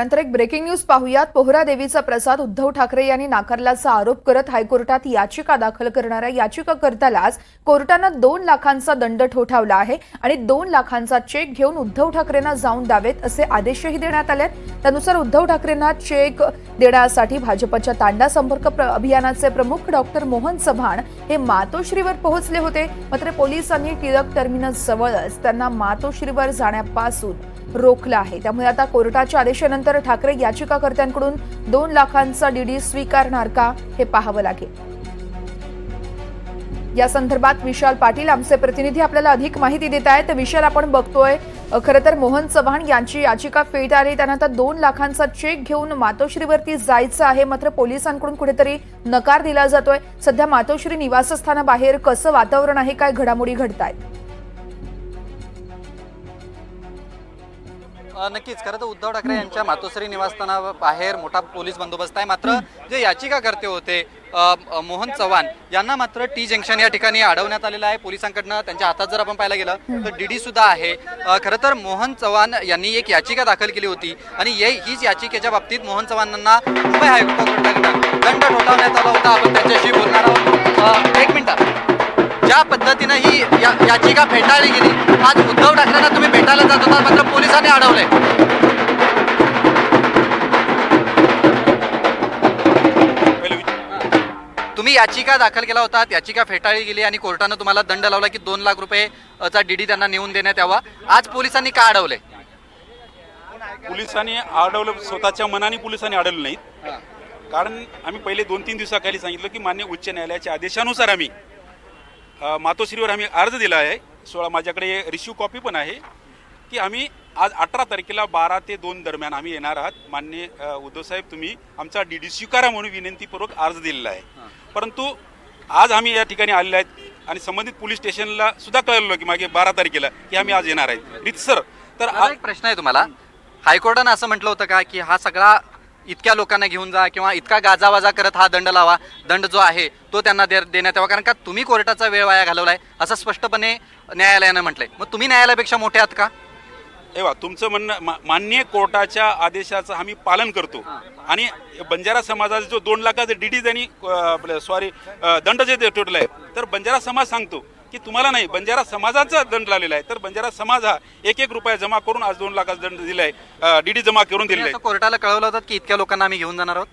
नंतर एक breaking news पाहूयात. पोहरा देवीचा प्रसाद उद्धव ठाकरे यांनी नाकारल्याचा आरोप करत हायकोर्टात याचिका दाखल करणाऱ्या याचिकाकर्त्यालाच कोर्टानं दोन लाखांचा दंड ठोठावला आहे आणि दोन लाखांचा चेक घेऊन उद्धव ठाकरेंना जाऊन द्यावेत असे आदेशही देण्यात आले त्यानुसार उद्धव ठाकरेंना चेक देण्यासाठी भाजपच्या तांडा संपर्क अभियानाचे प्रमुख डॉक्टर मोहन चव्हाण हे मातोश्रीवर पोहोचले होते. मात्र पोलिसांनी टिळक टर्मिनस जवळच त्यांना मातोश्रीवर जाण्यापासून रोखलं आहे. त्यामुळे आता कोर्टाच्या आदेशानंतर ठाकरे याचिकाकर्त्यांकडून दोन लाखांचा डीडी स्वीकारणार का हे पाहावं लागेल. या संदर्भात विशाल पाटील आमचे प्रतिनिधी आपल्याला अधिक माहिती देत आहेत. तर विशाल आपण बघतोय खरं तर मोहन चव्हाण यांची याचिका फेटाळली त्यांना आता दोन लाखांचा चेक घेऊन मातोश्रीवरती जायचं आहे. मात्र पोलिसांकडून कुठेतरी नकार दिला जातोय. सध्या मातोश्री निवासस्थानाबाहेर कसं वातावरण आहे काय घडामोडी घडतायत? नक्कीच. खरं तर उद्धव ठाकरे यांच्या मातोश्री निवासस्थानाबाहेर मोठा पोलीस बंदोबस्त आहे. मात्र जे याचिकाकर्ते होते मोहन चव्हाण यांना मात्र टी जंक्शन या ठिकाणी अडवण्यात आलेलं आहे. पोलिसांकडनं त्यांच्या हातात जर आपण पाहायला गेलं तर डीडी सुद्धा आहे. खरं तर मोहन चव्हाण यांनी एक याचिका दाखल केली होती आणि ये हीच याचिकेच्या बाबतीत मोहन चव्हाणांना मुंबई हायकोर्टाकडनं दंड ठोठावण्यात आला होता. आपण त्यांच्याशी बोलणार आहोत. एक मिनिट. ज्या पद्धतीनं ही या- याचिका फेटाळली गेली आज उद्धव ठाकरेंना तुम्ही भेटायला जात होता मात्र पोलिसांनी अडवलंय. तुम्ही याचिका दाखल केला होता याचिका फेटाळली गेली आणि कोर्टानं तुम्हाला दंड लावला की दोन लाख रुपये चा डीडी त्यांना नेऊन देण्यात यावा. आज पोलिसांनी का अडवलंय पोलिसांनी अडवलं स्वतःच्या मनाने पोलिसांनी अडवलं नाहीत. कारण आम्ही पहिले दोन तीन दिवसाखाली सांगितलं की मान्य उच्च न्यायालयाच्या आदेशानुसार आम्ही मातोश्रीवर आम्ही अर्ज दिला आहे. सोळा माझ्याकडे रिश्यू कॉपी पण आहे. की आम्ही आज अठरा तारखेला बारा ते दोन दरम्यान आम्ही येणार आहात. मान्य उद्धवसाहेब तुम्ही आमचा डी डी स्वीकारा म्हणून विनंतीपूर्वक अर्ज दिलेला आहे. परंतु आज आम्ही या ठिकाणी आलेलो आहेत आणि संबंधित पोलीस स्टेशनला सुद्धा कळवलं की मागे बारा तारखेला की आम्ही आज येणार आहेत. रितसर तर माझा एक प्रश्न आहे तुम्हाला. हायकोर्टानं असं म्हटलं होतं का की हा सगळा इतक्या लोकांना घेऊन जा किंवा इतका गाजावाजा करत हा दंड लावा दंड जो आहे तो त्यांना दे- देण्यात यावा. कारण का तुम्ही कोर्टाचा वेळ वाया घालवलाय असं स्पष्टपणे न्यायालयानं म्हटलंय. मग तुम्ही न्यायालयापेक्षा मोठे आहात का? एवा तुमचं म्हणणं मा- मान्य कोर्टाच्या आदेशाचं आम्ही पालन करतो. आणि बंजारा समाजाचा जो दोन लाखाचा डीडी त्यांनी सॉरी दंड जे ठेवलेला आहे तर बंजारा समाज सांगतो की तुम्हाला नाही बंजारा समाजाचा दंड लावलेला आहे. तर बंजारा समाज हा एक एक रुपया जमा करून आज दोन लाखाचा दंड दिलाय डीडी जमा करून दिलेला आहे. कोर्टाला कळवलं होतं की इतक्या लोकांना आम्ही घेऊन जाणार आहोत?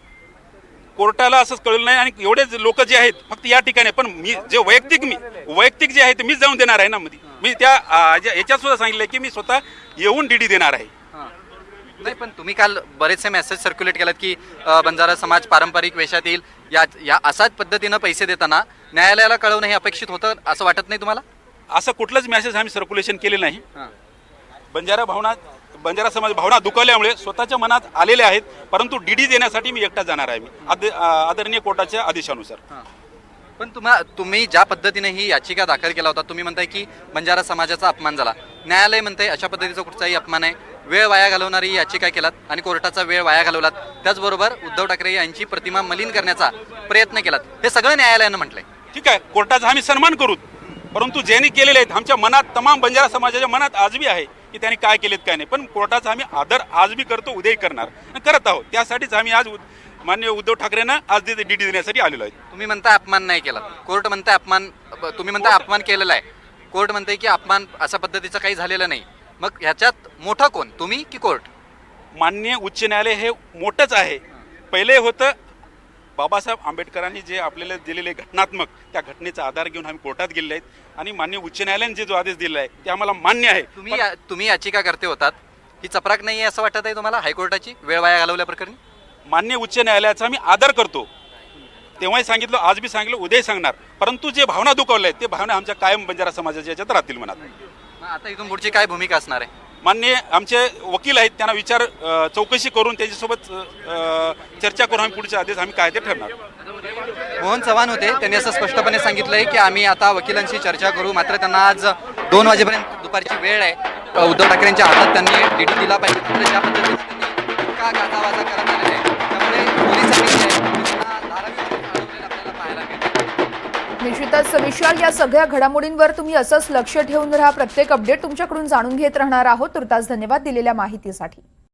कोर्टाला असंच कळलं नाही आणि एवढेच लोक जे आहेत फक्त या ठिकाणी पण मी जे वैयक्तिक मी वैयक्तिक जे आहे ते मीच जाऊन देणार आहे ना मध्ये. मी त्या याच्यात सुद्धा सांगितलं की मी स्वतः येऊन डीडी देणार आहे. नाही पण तुम्ही काल बरेचसे मेसेज सर्क्युलेट केलात की बंजारा समाज पारंपरिक वेशात येईल. या या असाच पद्धतीनं पैसे देताना न्यायालयाला कळवणं हे अपेक्षित होतं असं वाटत नाही तुम्हाला? असं कुठलंच मेसेज आम्ही सर्क्युलेशन केले नाही. बंजारा भावना बंजारा समाज भावना दुखावल्यामुळे स्वतःच्या मनात आलेले आहेत परंतु डीडी देण्यासाठी मी एकटा जाणार आहे मी आद- आ- आदरणीय कोर्टाच्या आदेशानुसार. पण तुम्हा तुम्ही ज्या पद्धतीने ही याचिका दाखल केला होता तुम्ही म्हणताय की बंजारा समाजाचा अपमान झाला. न्यायालय म्हणते अशा पद्धतीचा कुठचाही अपमान आहे. वेळ वाया घालवणारी ही याचिका केलात आणि कोर्टाचा वेळ वाया घालवलात. त्याचबरोबर उद्धव ठाकरे यांची प्रतिमा मलिन करण्याचा प्रयत्न केलात. हे सगळं न्यायालयानं म्हटलंय. ठीक आहे कोर्टाचा आम्ही सन्मान करू परंतु ज्यांनी केलेले आहेत आमच्या मनात तमाम बंजारा समाजाच्या मनात आज बी आहे की त्यांनी काय केलेत काय नाही. पण कोर्टाचा आम्ही आदर आज बी करतो उद्याही करणार. करत आहोत. त्यासाठीच आम्ही आज माननीय उद्धव ठाकरेंना आज डीडी देण्यासाठी आलेलो आहे. तुम्ही म्हणताय अपमान नाही केला. कोर्ट म्हणताय अपमान तुम्ही म्हणताय अपमान केलेला आहे. कोर्ट म्हणते की अपमान अशा पद्धतीचं काही झालेलं नाही. मग ह्याच्यात मोठं कोण? तुम्ही की कोर्ट? माननीय उच्च न्यायालय हे मोठंच आहे. पहिले होतं बाबासाहेब आंबेडकरांनी जे आपल्याला दिलेले घटनात्मक त्या घटनेचा आधार घेऊन आम्ही कोर्टात गेलेले आहेत. आणि माननीय उच्च न्यायालयाने जे जो आदेश दिला आहे ते आम्हाला मान्य आहे. तुम्ही या- तुम्ही याचिका करते होतात. ही चपराक नाही आहे असं वाटत आहे तुम्हाला हायकोर्टाची? वेळ वाया घालवल्या प्रकरणी? मान्य उच्च न्यायालयाचा आम्ही आदर करतो. तेव्हाही सांगितलं आज बी सांगितलं उद्याही सांगणार. परंतु जे भावना दुखावल्या आहेत ते भावना आमच्या कायम बंजारा समाजाच्या याच्यात राहतील मनात मग आता इथून पुढची काय भूमिका असणार आहे? मान्य आमचे वकील आहेत त्यांना विचार चौकशी करून त्याच्यासोबत चर्चा करून आम्ही पुढचे आदेश आम्ही काय ते ठरणार. मोहन चव्हाण होते त्यांनी असं स्पष्टपणे सांगितलंय की आम्ही आता वकिलांशी चर्चा करू मात्र त्यांना आज दोन वाजेपर्यंत दुपारची वेळ आहे. उद्धव ठाकरेंच्या हातात त्यांनी डीडी दिला पाहिजे मात्र ज्या पद्धतीने त्यांनी गाजावाजा करत आलेला आहे. त्यामुळे पोलिसांनी निश्चितच विशाल या सगळ्या घडामोडींवर तुम्ही असंच लक्ष ठेवून राहा. प्रत्येक अपडेट तुमच्याकडून जाणून घेत राहणार आहोत. तुर्तास धन्यवाद दिलेल्या माहितीसाठी.